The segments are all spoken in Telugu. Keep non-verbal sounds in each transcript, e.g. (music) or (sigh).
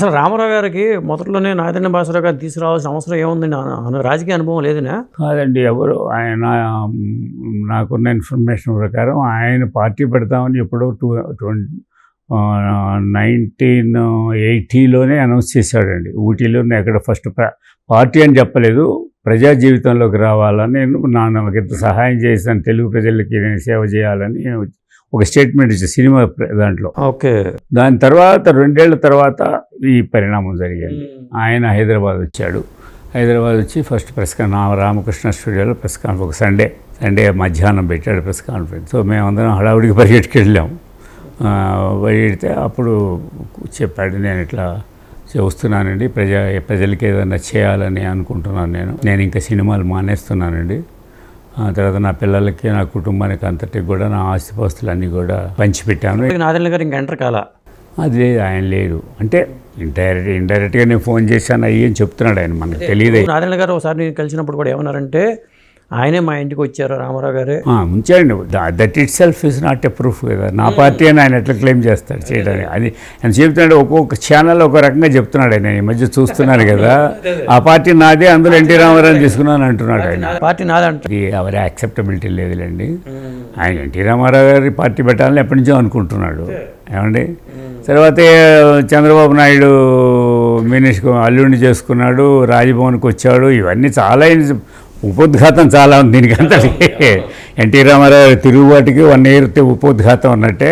అసలు రామారావు గారికి మొదట్లోనే నాదన్న భాస్కర్ గారు తీసుకురావాల్సిన అవసరం ఏముందండి రాజకీయ అనుభవం లేదనా? కాదండి ఎవరు? ఆయన నాకున్న ఇన్ఫర్మేషన్ ప్రకారం ఆయన పార్టీ పెడతామని ఎప్పుడో టూ ట్వంటీ నైన్టీన్ ఎయిటీలోనే అనౌన్స్ చేశాడండి. ఊటీలోనే ఎక్కడ ఫస్ట్ పార్టీ అని చెప్పలేదు. ప్రజా జీవితంలోకి రావాలని నేను నాన్నకి సహాయం చేశాను తెలుగు ప్రజలకి నేను సేవ చేయాలని ఒక స్టేట్మెంట్ ఇచ్చాను సినిమా దాంట్లో. ఓకే. దాని తర్వాత రెండేళ్ళ తర్వాత ఈ పరిణామం జరిగింది. ఆయన హైదరాబాద్ వచ్చాడు. హైదరాబాద్ వచ్చి ఫస్ట్ ప్రెస్ కాన్ నా రామకృష్ణ స్టూడియోలో ప్రెస్ కాన్ఫరెన్స్ ఒక సండే సండే మధ్యాహ్నం పెట్టాడు ప్రెస్ కాన్ఫరెన్స్. సో మేమందరం హడావుడికి పరిగెట్టుకు వెళ్ళాం. ఆ, పరిగెడితే అప్పుడు చెప్పాడు నేను ఇట్లా చేస్తున్నానండి. ప్రజా ప్రజలకి ఏదైనా చేయాలని అనుకుంటున్నాను నేను. నేను ఇంకా సినిమాలు మానేస్తున్నానండి. తర్వాత నా పిల్లలకి నా కుటుంబానికి అంతటికి కూడా నా ఆస్తిపాస్తులన్నీ కూడా పంచిపెట్టాను. నాదన్న గారు ఇంకా ఎంటర్ కాల? అది లేదు ఆయన లేడు అంటే ఇండైరెక్ట్ ఇండైరెక్ట్గా నేను ఫోన్ చేశాను అయ్యి అని చెప్తున్నాడు ఆయన మనకు తెలియదు. నాదన్న గారు ఒకసారి నేను కలిసినప్పుడు కూడా ఏమన్నారంటే ఆయనే మా ఇంటికి వచ్చారు రామారావు గారే. ఉంచండి that itself is not a proof కదా. నా పార్టీ అని ఆయన ఎట్లా క్లెయిమ్ చేస్తాడు చేయడానికి? అది ఆయన చెప్తున్నాడు ఒక్కొక్క ఛానల్ ఒక రకంగా చెప్తున్నాడు ఆయన. ఈ మధ్య చూస్తున్నాను కదా. (laughs) ఆ పార్టీ నాదే అందులో ఎన్టీ రామారావు తీసుకున్నాను అంటున్నాడు ఆయన. పార్టీ నాదంట ఇది ఎవరి యాక్సెప్టబిలిటీ లేదులేండి. ఆయన ఎన్టీ రామారావు గారి పార్టీ పెట్టాలని ఎప్పటి నుంచో అనుకుంటున్నాడు. ఏమండి? తర్వాత చంద్రబాబు నాయుడు మినిస్టర్ అల్లుడిని చేసుకున్నాడు రాజ్భవన్కి వచ్చాడు. ఇవన్నీ చాలా ఉపోద్ఘాతం చాలా ఉంది దీనికంతా. ఎన్టీ రామారావు తిరుగుబాటుకి వన్ ఇయర్ ఉపోద్ఘాతం ఉన్నట్టే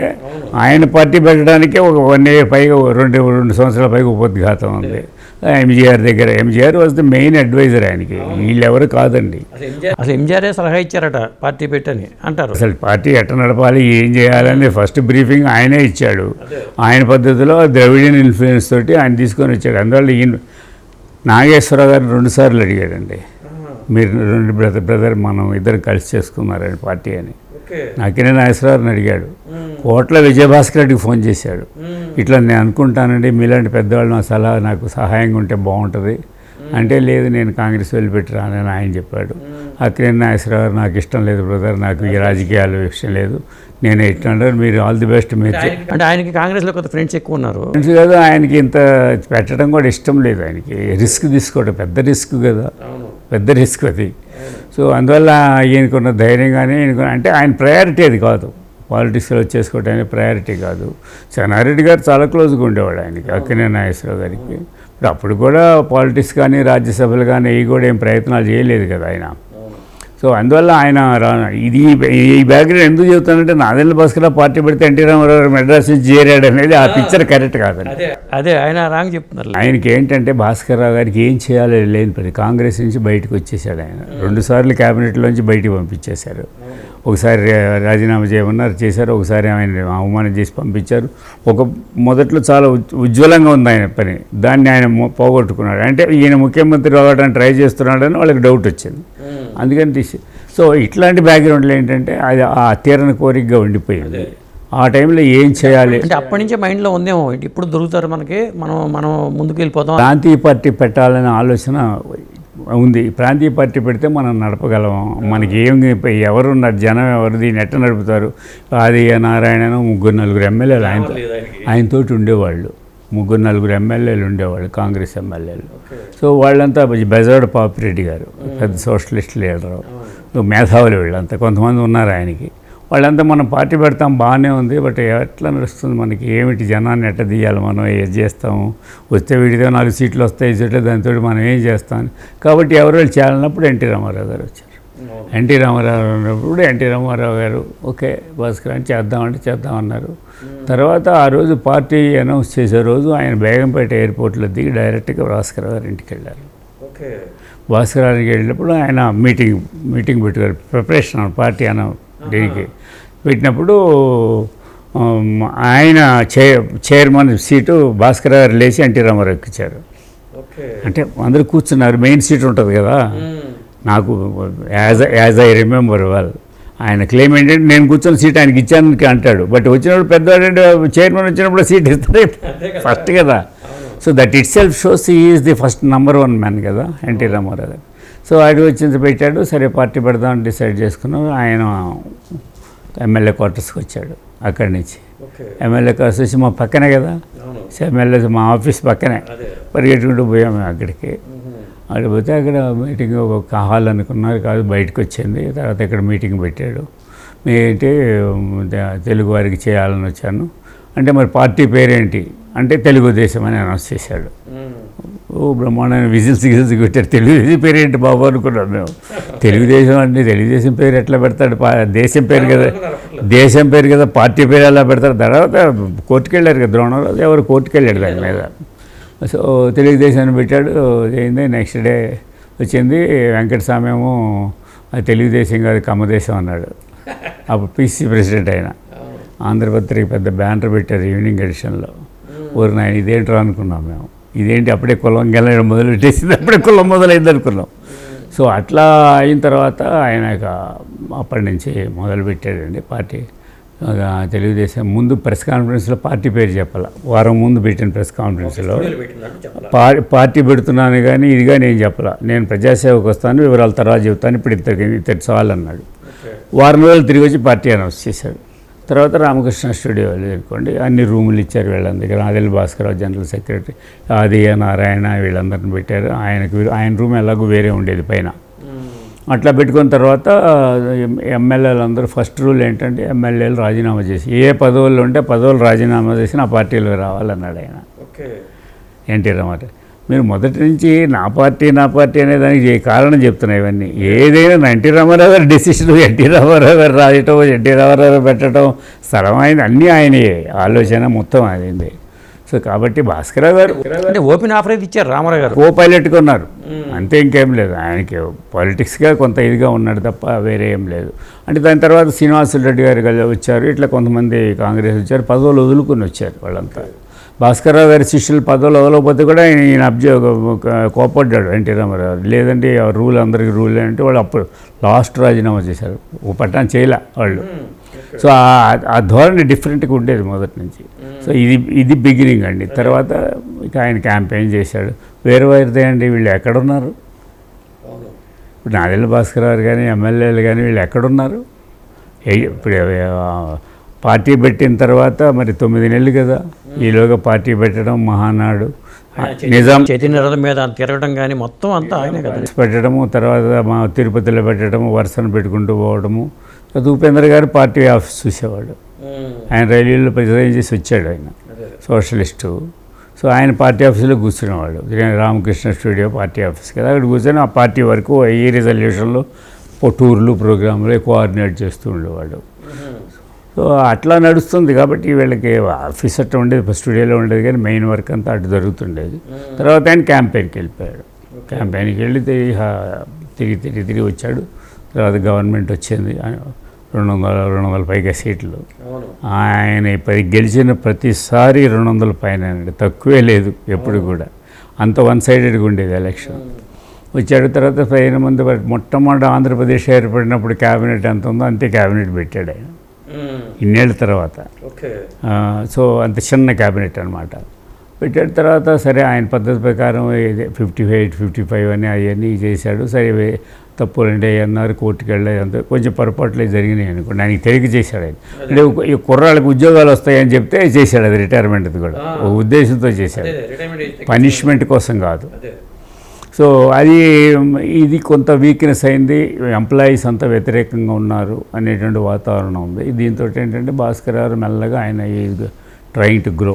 ఆయన పార్టీ పెట్టడానికి ఒక వన్ ఇయర్ పైగా రెండు రెండు సంవత్సరాల పైగా ఉపోద్ఘాతం ఉంది. ఎంజీఆర్ దగ్గర MGR was the main adviser ఆయనకి. వీళ్ళెవరు కాదండి. అసలు ఎంజీఆర్ఏ సలహా ఇచ్చారట పార్టీ పెట్టని అంటారు. అసలు పార్టీ ఎట్ట నడపాలి ఏం చేయాలని ఫస్ట్ బ్రీఫింగ్ ఆయనే ఇచ్చాడు. ఆయన పద్ధతిలో ద్రవిడియన్ ఇన్ఫ్లుయెన్స్ తోటి ఆయన తీసుకొని వచ్చాడు. అందువల్ల ఈయన నాగేశ్వరరావు గారిని రెండుసార్లు అడిగాడండి. మీరు రెండు బ్రదర్ బ్రదర్ మనం ఇద్దరు కలిసి చేసుకున్నారని పార్టీ అని. నాకేనే నాగేశ్వరరావుని అడిగాడు. కోట్ల విజయభాస్కర్ రెడ్డికి ఫోన్ చేశాడు. ఇట్లా నేను అనుకుంటానండి మీలాంటి పెద్దవాళ్ళు నా సలహా నాకు సహాయంగా ఉంటే బాగుంటుంది. అంటే లేదు నేను కాంగ్రెస్ వెళ్ళిపెట్టి రానని ఆయన చెప్పాడు. అక్కడే నాగేశ్వరరావు నాకు ఇష్టం లేదు బ్రదర్ నాకు ఈ రాజకీయాలు ఇష్టం లేదు. నేను ఎట్లా మీరు ఆల్ ది బెస్ట్ మీరు అంటే ఆయనకి కాంగ్రెస్లో కొంత ఫ్రెండ్స్ ఎక్కువ ఉన్నారు. తెలుసు కదా ఆయనకి ఇంత పెట్టడం కూడా ఇష్టం లేదు ఆయనకి. రిస్క్ తీసుకోవడం పెద్ద రిస్క్ కదా. పెద్ద రిస్క్ అది. సో అందువల్ల ఈయనకున్న ధైర్యం కానీ ఈయనకు అంటే ఆయన ప్రయారిటీ అది కాదు. పాలిటిక్స్లో చేసుకోవడానికి ప్రయారిటీ కాదు. చెన్నారెడ్డి గారు చాలా క్లోజ్గా ఉండేవాడు ఆయనకి అక్కినే నాగేశ్వరరావు గారికి. ఇప్పుడు అప్పుడు కూడా పాలిటిక్స్ కానీ రాజ్యసభలు కానీ ఇవి కూడా ఏం ప్రయత్నాలు చేయలేదు కదా ఆయన. సో అందువల్ల ఆయన ఇది ఈ బ్యాక్గ్రౌండ్ ఎందుకు చెబుతానంటే నాదెల్ల భాస్కర్ పార్టీ పెడితే ఎన్టీ రామారావు గారు మెడ్రాస్ నుంచి చేరాడు అనేది ఆ పిక్చర్ కరెక్ట్ కాదండి. అదే ఆయన రాంగ్ చెప్తున్నారు. ఆయనకి ఏంటంటే భాస్కర్ రావు గారికి ఏం చేయాలో లేని పని. కాంగ్రెస్ నుంచి బయటకు వచ్చేసాడు ఆయన. రెండుసార్లు క్యాబినెట్లోంచి బయటికి పంపించేశారు. ఒకసారి రాజీనామా చేయమన్నారు చేశారు. ఒకసారి ఆయన అవమానం చేసి పంపించారు. ఒక మొదట్లో చాలా ఉజ్- ఉజ్వలంగా ఉంది ఆయన పని. దాన్ని ఆయన పోగొట్టుకున్నాడు. అంటే ఈయన ముఖ్యమంత్రి అవ్వడానికి ట్రై చేస్తున్నాడని వాళ్ళకి డౌట్ వచ్చింది. అందుకని తీసి సో ఇట్లాంటి బ్యాక్గ్రౌండ్లో ఏంటంటే అది ఆ తీరని కోరికగా ఉండిపోయింది. ఆ టైంలో ఏం చేయాలి? అంటే అప్పటి నుంచే మైండ్లో ఉందేమో ఇప్పుడు దొరుకుతారు మనకి మనం మనం ముందుకు వెళ్ళిపోతాం ప్రాంతీయ పార్టీ పెట్టాలనే ఆలోచన ఉంది. ప్రాంతీయ పార్టీ పెడితే మనం నడపగలం. మనకి ఏం ఎవరున్నారు? జనం ఎవరు దీన్ని ఎట్ట నడుపుతారు. ఆది నారాయణను ముగ్గురు నలుగురు ఎమ్మెల్యేలు ఆయన ఆయనతోటి ఉండేవాళ్ళు. ముగ్గురు నలుగురు ఎమ్మెల్యేలు ఉండేవాళ్ళు కాంగ్రెస్ ఎమ్మెల్యేలు. సో వాళ్ళంతా బెజవాడ పాపిరెడ్డి గారు పెద్ద సోషలిస్ట్ లీడరు మేధావులు వీళ్ళంతా కొంతమంది ఉన్నారు ఆయనకి. వాళ్ళంతా మనం పార్టీ పెడతాం బాగానే ఉంది బట్ ఎట్లా నడుస్తుంది మనకి? ఏమిటి జనాన్ని ఎట్ట తీయాలి మనం? ఏది చేస్తాము? వస్తే వీడితో నాలుగు సీట్లు వస్తాయి సీట్లు దాంతో మనం ఏం చేస్తాం? కాబట్టి ఎవరు వాళ్ళు చేయాలన్నప్పుడు ఎన్టీ రామారావు గారు వచ్చారు. ఎన్టీ రామారావు ఉన్నప్పుడు ఎన్టీ రామారావు గారు ఓకే భాస్కర్ అని చేద్దామంటే చేద్దామన్నారు. తర్వాత ఆ రోజు పార్టీ అనౌన్స్ చేసే రోజు ఆయన బేగంపేట ఎయిర్పోర్ట్లో దిగి డైరెక్ట్గా భాస్కర్ గారి ఇంటికి వెళ్ళారు. ఓకే. భాస్కర్ గారికి వెళ్ళినప్పుడు ఆయన మీటింగ్ మీటింగ్ పెట్టారు ప్రిపరేషన్ పార్టీ అన్న దీనికి పెట్టినప్పుడు ఆయన చే చైర్మన్ సీటు భాస్కర్ గారు లేచి ఎన్టీ రామారావు ఎక్కించారు ఓకే. అంటే అందరూ కూర్చున్నారు మెయిన్ సీట్ ఉంటుంది కదా. నాకు as as I remember well ఆయన క్లెయిమ్ ఏంటంటే నేను కూర్చొని సీట్ ఆయనకి ఇచ్చాను అంటాడు. బట్ వచ్చినప్పుడు పెద్దవాడు చైర్మన్ వచ్చినప్పుడు సీట్ ఇస్తారే ఫస్ట్ కదా. So that itself shows is the first number one man కదా ఎన్టీ రామారావు గారు సో అది వచ్చి పెట్టాడు. సరే పార్టీ పెడదామని డిసైడ్ చేసుకున్నాం. ఆయన ఎమ్మెల్యే క్వార్టర్స్కి వచ్చాడు అక్కడి నుంచి. ఎమ్మెల్యే కాసు వచ్చి మా పక్కనే కదా. ఎమ్మెల్యే మా ఆఫీస్ పక్కనే. పరిగెట్టుకుంటూ పోయాం మేము అక్కడికి. అక్కడ పోతే అక్కడ మీటింగ్ ఒక హాల్ అనుకున్నారు కాదు బయటకు వచ్చింది. తర్వాత ఇక్కడ మీటింగ్ పెట్టాడు. ఏంటి తెలుగు వారికి చేయాలని వచ్చాను. అంటే మరి పార్టీ పేరేంటి? అంటే తెలుగుదేశం అని అనౌన్స్ చేశాడు. ఓ బ్రహ్మాండమైన విజిల్స్ గిజిల్స్ పెట్టారు తెలుగుదేశం పేరు ఏంటి బాబు అనుకున్నాం మేము. తెలుగుదేశం అంటే తెలుగుదేశం పేరు ఎట్లా పెడతాడు? దేశం పేరు కదా దేశం పేరు కదా పార్టీ పేరు ఎలా పెడతారు? తర్వాత కోర్టుకు వెళ్ళారు కదా ద్రోణరాజు. ఎవరు కోర్టుకు వెళ్ళాడు దాని మీద? సో తెలుగుదేశాన్ని పెట్టాడు. అయింది నెక్స్ట్ డే వచ్చింది. వెంకటస్వామి ఏమో తెలుగుదేశం కాదు కమ్మదేశం అన్నాడు. అప్పుడు పిసి ప్రెసిడెంట్ ఆయన. ఆంధ్రపత్రిక పెద్ద బ్యానర్ పెట్టారు ఈవినింగ్ ఎడిషన్లో. ఊరు నాయన ఇదేంట్రా అనుకున్నాం మేము. ఇదేంటి అప్పుడే కులం గెలడం మొదలు పెట్టేసింది అప్పుడే కులం మొదలైంది అనుకున్నాం. సో అట్లా అయిన తర్వాత ఆయన అప్పటి నుంచి మొదలు పెట్టాడండి పార్టీ. తెలుగుదేశం ముందు ప్రెస్ కాన్ఫరెన్స్లో పార్టీ పేరు చెప్పాల. వారం ముందు పెట్టిన ప్రెస్ కాన్ఫరెన్స్లో పార్టీ పెడుతున్నాను కానీ ఇది కానీ ఏం చెప్పాల. నేను ప్రజాసేవకు వస్తాను వివరాలు తర్వాత చెబుతాను ఇప్పుడు ఇద్దరికి ఇద్దరు చాలు అన్నాడు. వారం రోజులు తిరిగి వచ్చి పార్టీ అనౌన్స్ చేశాడు. తర్వాత రామకృష్ణ స్టూడియో అనుకోండి అన్ని రూములు ఇచ్చారు వీళ్ళందరికీ ఆదిల్ భాస్కరరావు జనరల్ సెక్రటరీ ఆదియ నారాయణ వీళ్ళందరిని పెట్టారు. ఆయనకు ఆయన రూమ్ ఎలాగో వేరే ఉండేది పైన. అట్లా పెట్టుకున్న తర్వాత ఎమ్మెల్యేలు అందరూ ఫస్ట్ రూల్ ఏంటంటే ఎమ్మెల్యేలు రాజీనామా చేసి ఏ పదవుల్లో ఉంటే పదవులు రాజీనామా చేసి నా పార్టీలో రావాలన్నాడు ఆయన. ఓకే. ఎన్టీ రామారావు మీరు? మొదటి నుంచి నా పార్టీ నా పార్టీ అనే దానికి ఏ కారణం చెప్తున్నాయి ఇవన్నీ? ఏదైనా నా ఎన్టీ రామారావు గారి డెసిషన్ ఎన్టీ రామారావు గారు రాయటం ఎన్టీ రామారావు గారు పెట్టడం స్థలమైన అన్నీ ఆయనయే. ఆలోచన మొత్తం అయింది సో కాబట్టి భాస్కరరావు గారు అంటే ఓపెన్ ఆఫర్ అయితే ఇచ్చారు రామారావు గారు. కో పైలట్గా ఉన్నారు అంతే ఇంకేం లేదు. ఆయనకి పాలిటిక్స్గా కొంత ఇదిగా ఉన్నాడు తప్ప వేరే ఏం లేదు. అంటే దాని తర్వాత శ్రీనివాసులు రెడ్డి గారు వచ్చారు. ఇట్లా కొంతమంది కాంగ్రెస్ వచ్చారు. పదవులు వదులుకొని వచ్చారు వాళ్ళంతా. భాస్కర్రావు గారి శిష్యులు పదవులు వదలకపోతే కూడా ఆయన ఈయన అబ్జర్వ్ కోపడ్డాడు ఎన్టీ రామారావు. లేదంటే ఆ రూల్ అందరికి రూల్ అంటే వాళ్ళు అప్పుడు లాస్ట్ రాజీనామా చేశారు. ఓ పట్టాన్ని చేయలే వాళ్ళు. సో ఆ- ధోరణి డిఫరెంట్గా ఉండేది మొదటి నుంచి. సో ఇది ఇది బిగినింగ్ అండి. తర్వాత ఇక ఆయన క్యాంపెయిన్ చేశాడు. వేరే వారిదే అండి వీళ్ళు ఎక్కడున్నారు? ఇప్పుడు నాదెల్ల భాస్కర్ గారు కానీ ఎమ్మెల్యేలు కానీ వీళ్ళు ఎక్కడున్నారు? ఇప్పుడు పార్టీ పెట్టిన తర్వాత మరి తొమ్మిది నెలలు కదా. ఈలోగా పార్టీ పెట్టడం మహానాడు. నిజాం చైతన్య రథం మీద తిరగడం కానీ మొత్తం అంతా ఆయనే కదా. పెట్టడము తర్వాత మా తిరుపతిలో పెట్టడము వరుసను పెట్టుకుంటూ పోవడము తర్వాత ఉపేంద్ర గారు పార్టీ ఆఫీస్ చూసేవాడు ఆయన రైల్వేలో రిజైన్ చేసి వచ్చాడు ఆయన. సోషలిస్టు. సో ఆయన పార్టీ ఆఫీసులో కూర్చునేవాడు రామకృష్ణ స్టూడియో పార్టీ ఆఫీస్ కదా అక్కడ కూర్చొని ఆ పార్టీ వరకు ఈ రిజల్యూషన్లో టూర్లు ప్రోగ్రాంలు కోఆర్డినేట్ చేస్తూ ఉండేవాడు సో అట్లా నడుస్తుంది కాబట్టి వీళ్ళకి ఆఫీస్ అట్లా ఉండేది స్టూడియోలో ఉండేది కానీ మెయిన్ వర్క్ అంతా అటు జరుగుతుండేది. తర్వాత ఆయన క్యాంపెయిన్కి వెళ్ళిపోయాడు. క్యాంపెయిన్కి వెళ్ళి తిరిగి తిరిగి తిరిగి తిరిగి వచ్చాడు. తర్వాత గవర్నమెంట్ వచ్చింది. రెండు వందల రెండు వందల పైగా సీట్లు. ఆయన పై గెలిచిన ప్రతిసారి రెండు వందల పైన తక్కువే లేదు ఎప్పుడు కూడా. అంత వన్ సైడెడ్గా ఉండేది ఎలక్షన్ వచ్చాడు తర్వాత పదిహేను మంది మొట్టమొదటి ఆంధ్రప్రదేశ్ ఏర్పడినప్పుడు క్యాబినెట్ ఎంత ఉందో అంతే క్యాబినెట్ పెట్టాడు ఆయన. ఇన్నేళ్ళ తర్వాత. సో అంత చిన్న క్యాబినెట్ అనమాట పెట్టిన తర్వాత సరే ఆయన పద్ధతి ప్రకారం ఫిఫ్టీ ఎయిట్ ఫిఫ్టీ ఫైవ్ అని అవన్నీ చేశాడు. సరే తప్పులు అంటే అన్నారు కోర్టుకి వెళ్ళాయి. అంత. కొంచెం పొరపాట్లే జరిగినాయి అనుకోండి. ఆయనకి తెలియక చేశాడు ఆయన. అంటే ఈ కుర్రాళ్ళకి ఉద్యోగాలు వస్తాయని చెప్తే చేశాడు అది రిటైర్మెంట్ కూడా. ఒక ఉద్దేశంతో చేశాడు. పనిష్మెంట్ కోసం కాదు. సో అది ఇది కొంత వీక్నెస్ అయింది. ఎంప్లాయీస్ అంతా వ్యతిరేకంగా ఉన్నారు అనేటువంటి వాతావరణం ఉంది. దీంతో ఏంటంటే భాస్కర్ గారు మెల్లగా ఆయన ట్రైంగ్ టు గ్రో